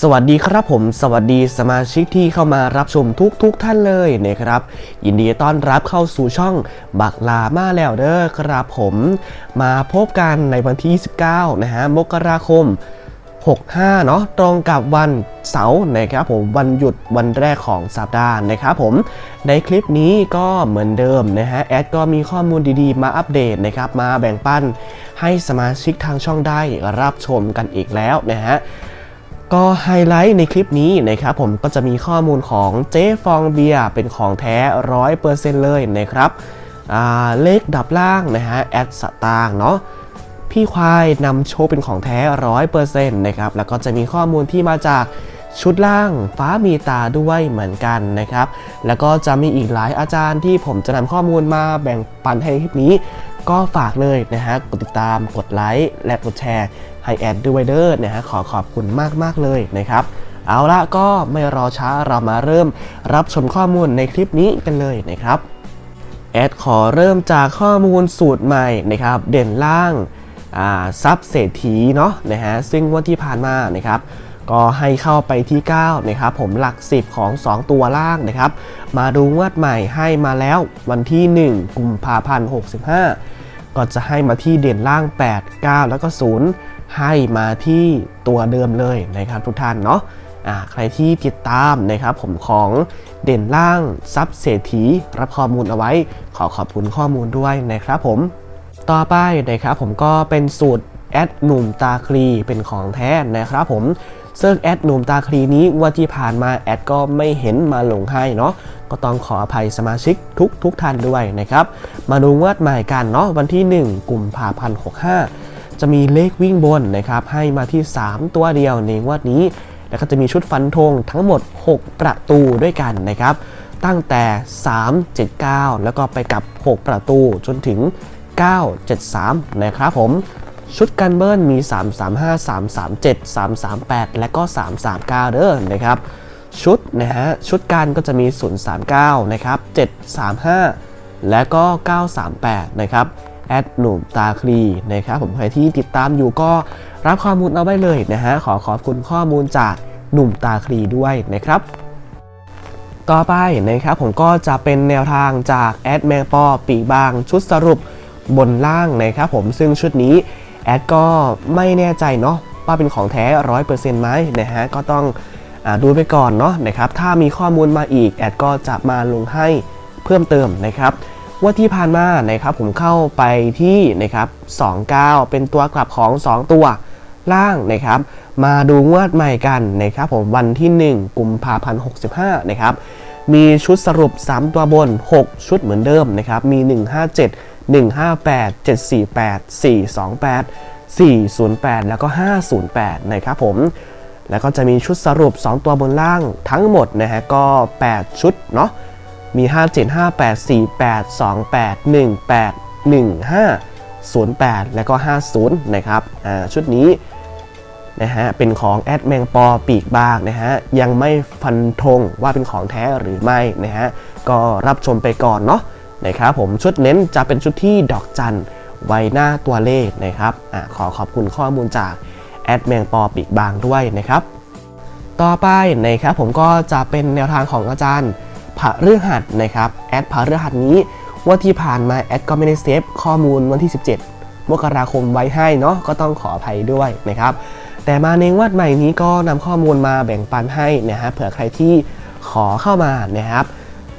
สวัสดีครับผมสวัสดีสมาชิกที่เข้ามารับชมทุกทุกท่านเลยนะครับ ยินดีต้อนรับเข้าสู่ช่องบักลามาแล้วเด้อครับผมมาพบกันในวันที่ 29 นะฮะมกราคม 65 เนาะตรงกับวันเสาร์นะครับผมวันหยุดวันแรกของสัปดาห์นะครับผมในคลิปนี้ก็เหมือนเดิมนะฮะแอดก็มีข้อมูลดีๆ มาอัปเดตนะครับมาแบ่งปันให้สมาชิกทางช่องได้รับชมกันอีกแล้วนะฮะ ก็ไฮไลท์ในคลิปนี้นะครับผมก็จะมีข้อมูลของเจ๊ฟองเบียเป็นของแท้ร้อยเปอร์เซ็นต์เลยนะครับเลขดับล่างนะฮะแอดสตางค์เนาะพี่ควายนำโชว์เป็นของแท้ร้อยเปอร์เซ็นต์นะครับแล้วก็จะมีข้อมูลที่มาจากชุดล่างฟ้ามีตาด้วยเหมือนกันนะครับ แล้วก็จะมีอีกหลายอาจารย์ที่ผมจะนำข้อมูลมาแบ่งปันให้คลิปนี้ ก็ฝากเลยนะฮะ กดติดตาม กดไลค์ และกดแชร์ให้แอดด้วยเด้อนะฮะ ขอขอบคุณมากมาก ๆ เลยนะครับ เอาละก็ไม่รอช้าเรามาเริ่มรับชมข้อมูลในคลิปนี้กันเลยนะครับ แอดขอเริ่มจากข้อมูลสูตรใหม่นะครับ เด่นล่างซับเศรษฐีเนาะนะฮะ ซึ่งวันที่ผ่านมานะครับ ก็ให้เข้าไปที่9นะครับผมหลัก 10 ของ 2 ตัวล่างนะครับ มาดูงวดใหม่ให้มาแล้ววันที่ 1กุมภาพันธ์65 ก็จะให้มาที่เด่นล่าง 8 9 แล้วก็ 0 ให้มาที่ตัวเดิมเลยนะครับทุกท่านเนาะใครที่ติดตามนะครับผมของเด่นล่างซับเศรษฐีรับข้อมูลเอาไว้ ขอขอบคุณข้อมูลด้วยนะครับผมต่อไปนะครับผมก็เป็นสูตรแอดหนุ่มตาคลีเป็นของแท้นะครับผม ซึ่งแอดหนุ่มตาคลีนี้วันที่ผ่านมาแอดก็ไม่เห็นมาลงให้เนาะก็ต้องขออภัยสมาชิกทุกทุกท่านด้วยนะครับ มาดูงวดใหม่กันเนาะวันที่ 1กุมภาพันธ์65 จะมีเลขวิ่งบนนะครับให้มาที่ 3 ตัวเดียวในงวดนี้ แล้วก็จะมีชุดฟันธงทั้งหมด 6 ประตูด้วยกันนะครับตั้งแต่ 3 7 9 แล้วก็ไปกับ 6 ประตูจนถึง 973 นะครับผม ชุดกันเบิ้ลมี 335 337 338 และก็ 339 เด้อนะครับ ชุดนะฮะชุดกันก็จะมี 039 นะครับ 735 และก็ 938 นะครับแอดหนุ่มตาคลีนะครับผมใครที่ติดตามอยู่ก็รับข้อมูลเอาไว้เลยนะฮะขอขอบคุณข้อมูลจากหนุ่มตาคลีด้วยนะครับ ต่อไปนะครับผมก็จะเป็นแนวทางจากแอดแมงปอปีบางชุดสรุปบนล่างนะครับผมซึ่งชุดนี้ แอดก็ไม่แน่ใจเนาะว่าเป็นของแท้ร้อยเปอร์เซ็นต์ไหมนะฮะก็ต้องอดูไปก่อนเนาะนะครับถ้ามีข้อมูลมาอีกแอดก็จะมาลงให้เพิ่มเติมนะครับว่าที่ผ่านมานะครับผมเข้าไปที่นะครับ29 เป็นตัวกลับของ 2 ตัวล่างนะครับ มาดูงวดใหม่กันนะครับผมวันที่ 1 กุมภาพันธ์65นะครับมีชุดสรุป 3 ตัวบน 6 ชุดเหมือนเดิมนะครับมี 157 158 748 428 408 แล้วก็ 508 นะครับผม แล้วก็จะมีชุดสรุป 2 ตัวบนล่างทั้งหมดนะฮะก็ 8 ชุดเนาะ มี 57 58 48 28 18 15 08 แล้วก็ 50 นะครับ อ่า ชุดนี้นะฮะ เป็นของแอดแมงปอปีกบางนะฮะ ยังไม่ฟันธงว่าเป็นของแท้หรือไม่นะฮะ ก็รับชมไปก่อนเนาะ นะครับผมชุดเน้นจะเป็นชุดที่ดอกจันไว้หน้าตัวเลขนะครับอ่าขอขอบคุณข้อมูลจากแอดแมงปอปีกบางด้วยนะครับ ต่อไปนะครับผมก็จะเป็นแนวทางของอาจารย์ผะเรื่อหัดนะครับแอดผะเรื่อหัดนี้วันที่ผ่านมาแอดก็ไม่ได้เซฟข้อมูลวันที่ 17 มกราคมไว้ให้เนาะก็ต้องขออภัยด้วยนะครับ แต่มาในวัดใหม่นี้ก็นำข้อมูลมาแบ่งปันให้นะฮะเผื่อใครที่ขอเข้ามานะครับ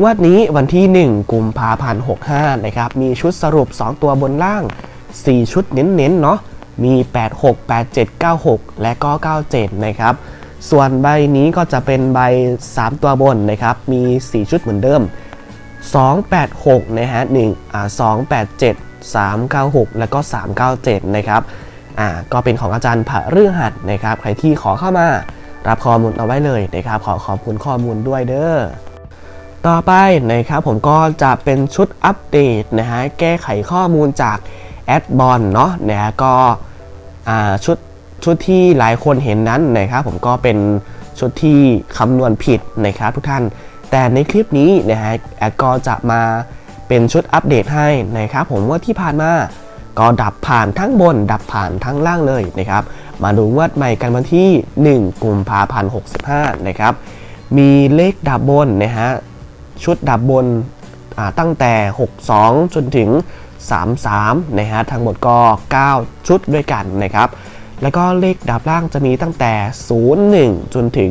วัดนี้วันที่ 1 กุมภาพันธ์65 นะครับ มีชุดสรุป 2 ตัวบนล่าง 4 ชุดเน้นๆ เนาะ มี 86 87 96 และก็ 97 นะครับ ส่วนใบนี้ก็จะเป็นใบ 3 ตัวบนนะครับ มี 4 ชุดเหมือนเดิม 286 นะฮะ1อ่า287 396 แล้วก็ 397 นะครับ อ่า ก็เป็นของอาจารย์ผะเรื่องหัดนะครับ ใครที่ขอเข้ามา รับข้อมูลเอาไว้เลยนะครับ ขอขอบคุณข้อมูลด้วยเด้อ ต่อไปนะครับผมก็จะเป็นชุดอัปเดตนะฮะแก้ไขข้อมูลจากแอดบอลเนาะนะฮะก็ชุดชุดที่หลายคนเห็นนั้นนะครับผมก็เป็นชุดที่คำนวณผิดนะครับทุกท่าน แต่ในคลิปนี้นะฮะแอดก็จะมาเป็นชุดอัปเดตให้นะครับผมว่าที่ผ่านมาก็ดับผ่านทั้งบน ดับผ่านทั้งล่างเลยนะครับ มาดูงวดใหม่กันวันที่ 1กุมภาพันธ์65นะครับมีเลขดับบนนะฮะ ชุดดับบนตั้งแต่ 62 จนถึง 33 นะฮะทั้งหมดก็ 9 ชุดด้วยกันนะครับ แล้วก็เลขดับล่างจะมีตั้งแต่ 01 จนถึง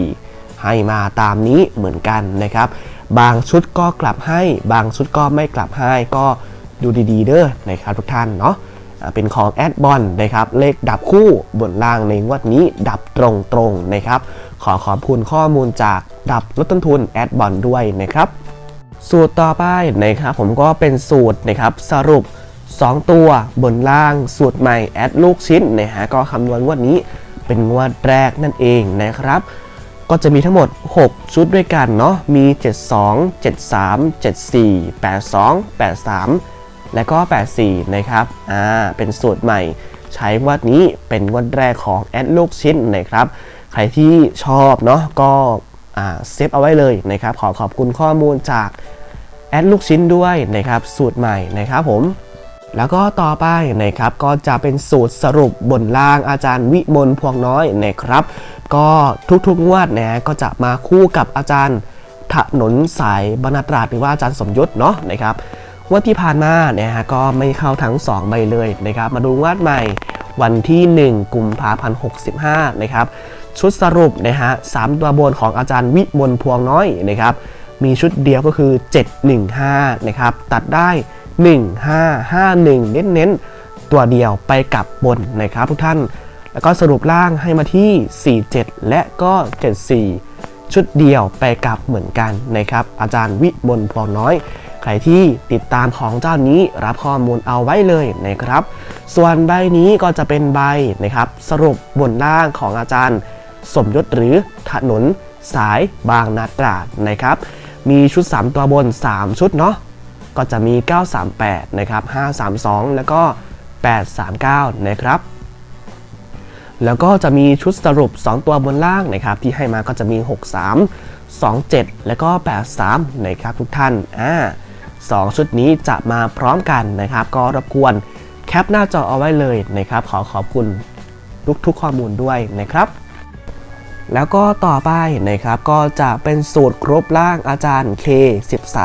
74 ให้มาตามนี้เหมือนกันนะครับ บางชุดก็กลับให้ บางชุดก็ไม่กลับให้ก็ดูดีๆเด้อนะครับทุกท่านเนาะเป็นของแอดบอลนะครับ เลขดับคู่บนล่างในงวดนี้ดับตรงๆนะครับ ขอขอบคุณข้อมูลจากดับลดต้นทุนแอดบอลด้วยนะครับ สูตรต่อไปนะครับผมก็เป็นสูตรนะครับสรุป 2 ตัวบนล่างสูตรใหม่แอดลูกชิ้นนะฮะก็คำนวณงวดนี้เป็นงวดแรกนั่นเองนะครับ ก็จะมีทั้งหมด 6 ชุดด้วยกันเนาะมี 72 73 74 82 83 และก็ 84 นะครับอ่าเป็นสูตรใหม่ ใช้งวัดนี้เป็นงวันแรกของแอดลูกชิ้นนะครับ ใครที่ชอบเนาะก็เซฟเอาไว้เลยนะครับ ขอขอบคุณข้อมูลจากแอดลูกชิ้นด้วยนะครับ สูตรใหม่นะครับผม แล้วก็ต่อไปนะครับก็จะเป็นสูตรสรุปบนล่างอาจารย์วิมลพวงน้อยนะครับ ก็ทุกๆงวดนะก็จะมาคู่กับอาจารย์ถนนสายบรรณาตราดหรือว่าอาจารย์สมยศเนาะนะครับงวดที่ผ่านมาเนี่ยฮะก็ไม่เข้าทั้ง 2 ใบเลยนะครับ มาดูงวดใหม่วันที่ 1 กุมภาพันธ์65 นะครับ ชุดสรุปนะฮะสามตัวบนของอาจารย์วิมลพวงน้อยนะครับมีชุดเดียวก็คือ 715นะครับตัดได้ 1551 เน้นๆ ตัวเดียวไปกับบนนะครับทุกท่าน แล้วก็สรุปล่างให้มาที่ 47 และก็ 74 ชุดเดียวไปกับเหมือนกันนะครับอาจารย์วิมลพวงน้อย ใครที่ติดตามของเจ้านี้รับข้อมูลเอาไว้เลยนะครับ ส่วนใบนี้ก็จะเป็นใบนะครับสรุปบนล่างของอาจารย์ สมยศหรือถนนสายบางนาตราดนะครับ มีชุด 3 ตัวบน 3 ชุดเนาะก็จะมี 938 นะครับ 532 แล้วก็ 839 นะครับ แล้วก็จะมีชุดสรุป 2 ตัวบนล่างนะครับ ที่ให้มาก็จะมี 63 27 แล้วก็ 83 นะครับทุกท่านอ่าสองชุดนี้จะมาพร้อมกันนะครับ ก็รบกวนแคปหน้าจอเอาไว้เลยนะครับ ขอขอบคุณทุกๆข้อมูลด้วยนะครับ แล้วก็ต่อไปนะครับก็จะเป็นสูตรครบล่างอาจารย์ K13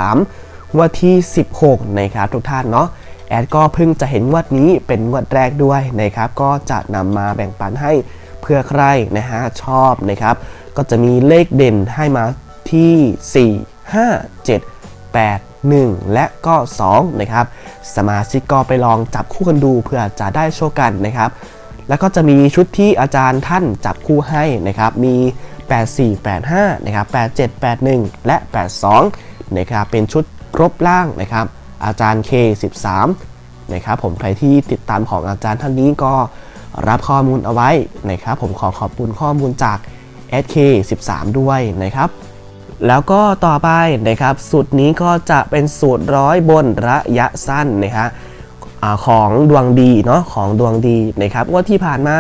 งวดที่ 16 นะครับทุกท่านเนาะแอดก็เพิ่งจะเห็นงวดนี้เป็นงวดแรกด้วยนะครับก็จะนำมาแบ่งปันให้เพื่อใครนะฮะชอบนะครับ ก็จะมีเลขเด่นให้มาที่ 4 5 7 8 1 และก็ 2 นะครับ สมาชิกก็ไปลองจับคู่กันดูเพื่อจะได้โชคกันนะครับ แล้วก็จะมีชุดที่อาจารย์ท่านจับคู่ให้นะครับ มี 84 85 นะครับ 87 81 และ 82 นะครับ เป็นชุดครบล่างนะครับ อาจารย์ K13 นะครับ ผมใครที่ติดตามของอาจารย์ท่านนี้ก็รับข้อมูลเอาไว้นะครับ ผมขอขอบคุณข้อมูลจาก SK13 ด้วยนะครับแล้วก็ต่อไปนะครับ สูตรนี้ก็จะเป็นสูตรร้อยบนระยะสั้นนะฮะ อของดวงดีเนาะของดวงดีนะครับงว่าที่ผ่านมา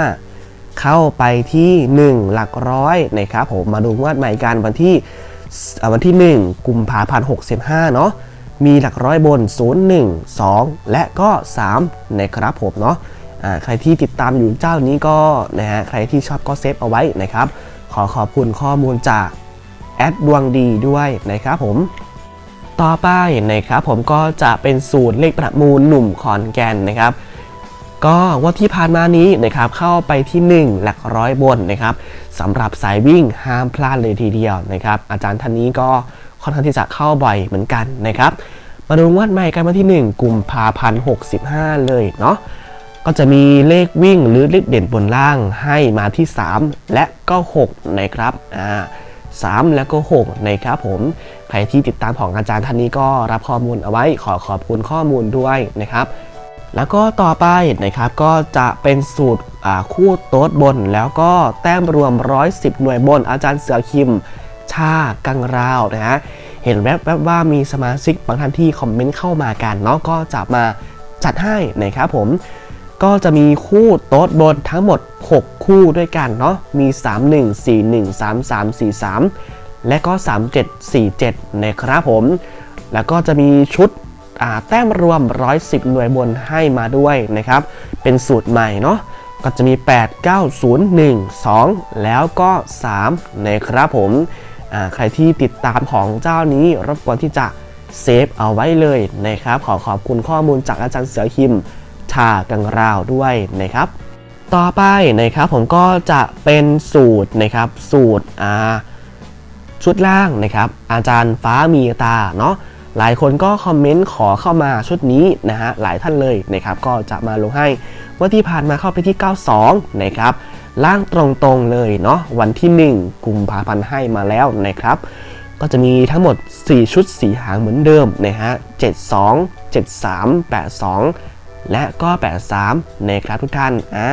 เข้าไปที่ 1 หลักร้อยนะครับผมมาดูงวดใหม่กันวันที่วันที่ 1 กุมภาพันธ์65เนาะมีหลักร้อยบน 0 1 2 และก็3นะครับผมเนาะใครที่ติดตามอยู่เจ้านี้ก็นะฮะใครที่ชอบก็เซฟเอาไว้นะครับ ขอขอบคุณข้อมูลจากแอดดวงดีด้วยนะครับผม ต่อไปนะครับผมก็จะเป็นสูตรเลขประมูลหนุ่มขอนแก่นนะครับ ก็ว่าที่ผ่านมานี้นะครับเข้าไปที่ 1 หลักร้อยบนนะครับสำหรับสายวิ่งห้ามพลาดเลยทีเดียวนะครับ อาจารย์ท่านนี้ก็ค่อนข้างที่จะเข้าบ่อยเหมือนกันนะครับมาดูงวดใหม่กันวันที่ 1กุมภาพันธ์65 เลยเนาะก็จะมีเลขวิ่งหรือเลขเด่นบนล่างให้มาที่ 3 และก็ 6 นะครับอ่า 3 แล้วก็ 6 นะครับผมใครที่ติดตามของอาจารย์ท่านนี้ก็รับข้อมูลเอาไว้ขอขอบคุณข้อมูลด้วยนะครับ แล้วก็ต่อไปนะครับก็จะเป็นสูตรคู่โต๊ดบน แล้วก็แต้มรวม 110 หน่วยบน อาจารย์เสือคิมชากังราวนะฮะเห็นแวบๆว่ามีสมาชิกบางท่านที่คอมเมนต์เข้ามากันเนาะก็จะมาจัดให้นะครับผม ก็จะมีคู่โต๊ดบนทั้งหมด 6 คู่ด้วยกันเนาะมี 3 1 4 1 3 3 4 3 และก็ 3 7 4 7 นะครับผม แล้วก็จะมีชุดแต้มรวม 110 หน่วยบนให้มาด้วยนะครับ เป็นสูตรใหม่เนาะก็จะมี 8 9 0 1 2 แล้วก็3นะครับผมใครที่ติดตามของเจ้านี้รบกวนที่จะเซฟเอาไว้เลยนะครับ ขอขอบคุณข้อมูลจากอาจารย์เสือคิม ชากังราวด้วยนะครับ ต่อไปนะครับผมก็จะเป็นสูตรนะครับสูตรอ่าชุดล่างนะครับ อาจารย์ฟ้ามีตาเนาะหลายคนก็คอมเมนต์ขอเข้ามาชุดนี้นะฮะหลายท่านเลยนะครับ ก็จะมาลงให้ว่าที่ผ่านมาเข้าไปที่ 92 นะครับล่างตรงๆเลยเนาะวันที่ 1กุมภาพันธ์ให้มาแล้วนะครับ ก็จะมีทั้งหมด 4 ชุด4หางเหมือนเดิมนะฮะ 72 73 82 และก็ 83 นะครับทุกท่านอ่า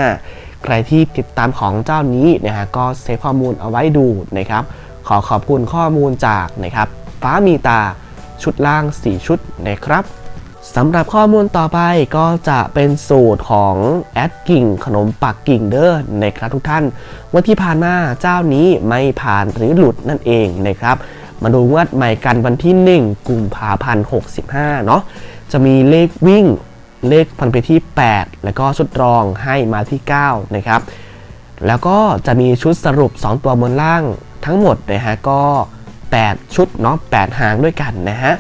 ใครที่ติดตามของเจ้านี้นะฮะก็เซฟข้อมูลเอาไว้ดูนะครับ ขอขอบคุณข้อมูลจากนะครับฟ้ามีตาชุดล่าง 4 ชุดนะครับสำหรับข้อมูลต่อไปก็จะเป็นสูตรของแอดกิ่งขนมปักกิ่งเด้อนะครับทุกท่าน วันที่ผ่านมาเจ้านี้ไม่ผ่านหรือหลุดนั่นเองนะครับ มาดูงวดใหม่กันวันที่ 1 กุมภาพันธ์65 เนาะจะมีเลขวิ่ง เลขพันไปที่ 8 แล้วก็ชุดรองให้มาที่ 9 นะครับ แล้วก็จะมีชุดสรุป 2 ตัวบนล่างทั้งหมดนะฮะก็ 8 ชุดเนาะ8หางด้วยกันนะฮะ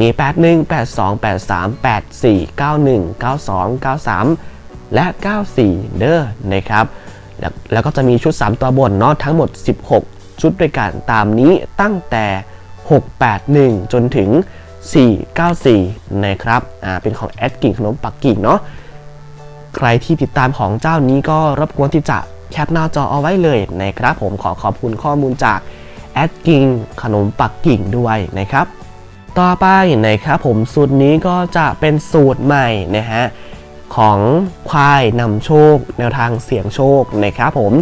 มี 81 82 83 84 91 92 93 และ 94 เด้อนะครับแล้วแล้วก็จะมีชุด 3 ตัวบนเนาะทั้งหมด 16 ชุดด้วยกันตามนี้ตั้งแต่ 681 จนถึง 494 นะครับอ่าเป็นของแอดกิ่งขนมปักกิ่งเนาะใครที่ติดตามของเจ้านี้ก็รบกวนที่จะแคปหน้าจอเอาไว้เลยนะครับ ผมขอขอบคุณข้อมูลจากแอดกิงขนมปักกิ่งด้วยนะครับ ต่อไปนะครับผมสูตรนี้ก็จะเป็นสูตรใหม่นะฮะของควายนำโชค แนวทางเสี่ยงโชคนะครับผม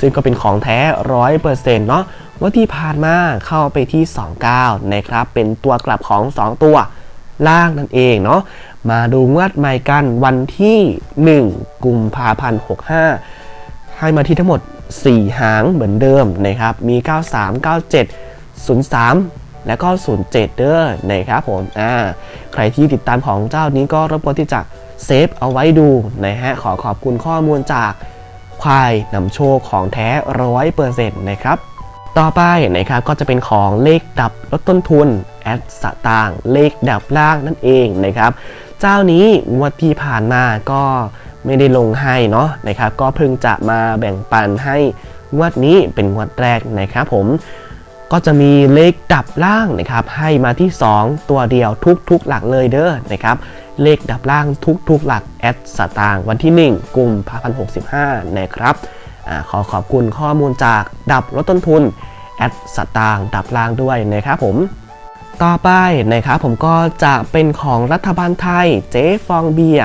ซึ่งก็เป็นของแท้ร้อยเปอร์เซ็นต์เนาะ ว่าที่ผ่านมาเข้าไปที่ 29 นะครับ เป็นตัวกลับของ 2 ตัวล่างนั่นเองเนาะมาดูงวดใหม่กันวันที่ 1 กุมภาพันธ์65 ให้มาที่ทั้งหมด 4 หางเหมือนเดิมนะครับ มี 93 97 03 และก็ 07 เด้อนะครับผมอ่าใครที่ติดตามของเจ้านี้ก็รบกวนที่จะเซฟเอาไว้ดูนะฮะขอขอบคุณข้อมูลจากควายนำโชคของแท้ร้อยเปอร์เซ็นต์นะครับ ต่อไปนะครับก็จะเป็นของเลขดับลดต้นทุนแอดสตางเลขดับล่างนั่นเองนะครับ เจ้านี้งวดที่ผ่านมาก็ไม่ได้ลงให้เนาะนะครับ ก็เพิ่งจะมาแบ่งปันให้งวดนี้เป็นงวดแรกนะครับผมก็จะมีเลขดับล่างนะครับให้มาที่ 2 ตัวเดียวทุกๆหลักเลยเด้อนะครับเลขดับล่างทุกๆหลักแอดสตางวันที่ 1 กุมภาพันธ์65นะครับ ขอขอบคุณข้อมูลจากดับลดต้นทุนแอดสตางดับล่างด้วยนะครับผม ต่อไปนะครับผมก็จะเป็นของรัฐบาลไทยเจ๊ฟองเบีย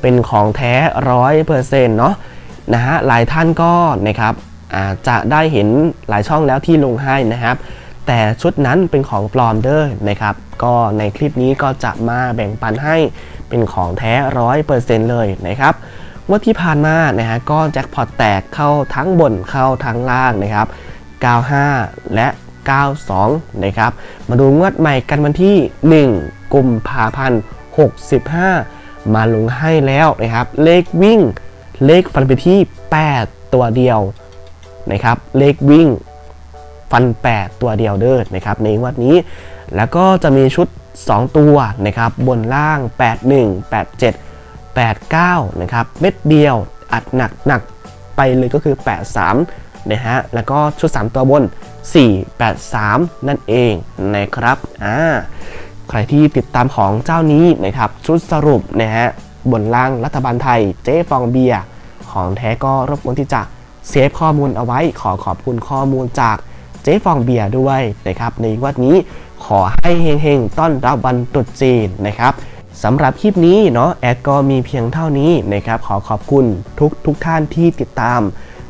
เป็นของแท้ร้อยเปอร์เซ็นต์เนาะนะฮะหลายท่านก็นะครับอาจจะได้เห็นหลายช่องแล้วที่ลงให้นะครับ แต่ชุดนั้นเป็นของปลอมเด้อนะครับ ก็ในคลิปนี้ก็จะมาแบ่งปันให้เป็นของแท้ร้อยเปอร์เซ็นต์เลยนะครับ ว่าที่ผ่านมานะฮะก็แจ็คพอตแตกเข้าทั้งบนเข้าทั้งล่างนะครับ 95 และ 92 นะครับ มาดูงวดใหม่กันวันที่ 1 กุมภาพันธ์ 65 มาลงให้แล้วนะครับ เลขวิ่ง เลขฟันไปที่ 8 ตัวเดียวนะครับ เลขวิ่งฟัน 8 ตัวเดียวเด้อนะครับ ในงวดนี้ แล้วก็จะมีชุด 2 ตัวนะครับ บนล่าง 81 87 89นะครับเม็ดเดียวอัดหนักหนักไปเลยก็คือ 83นะฮะแล้วก็ชุด 3 ตัวบน 483 นั่นเองนะครับอ่าใครที่ติดตามของเจ้านี้นะครับชุดสรุปนะฮะบนล่างรัฐบาลไทยเจ๊ฟองเบียของแท้ก็รบกวนที่จะเซฟข้อมูลเอาไว้ขอขอบคุณข้อมูลจากเจ๊ฟองเบียร์ด้วยนะครับในวันนี้ขอให้เฮงๆ ต้อนรับวันตรุษจีนนะครับ สำหรับคลิปนี้เนาะแอดก็มีเพียงเท่านี้นะครับขอขอบคุณทุกทุกท่านที่ติดตาม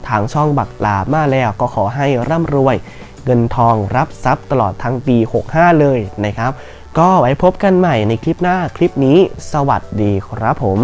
ทางช่องบักลามาแล้วก็ขอให้ร่ำรวย เงินทองรับทรัพย์ตลอดทั้งปี 65 เลยนะครับ ก็ไว้พบกันใหม่ในคลิปหน้าคลิปนี้ สวัสดีครับผม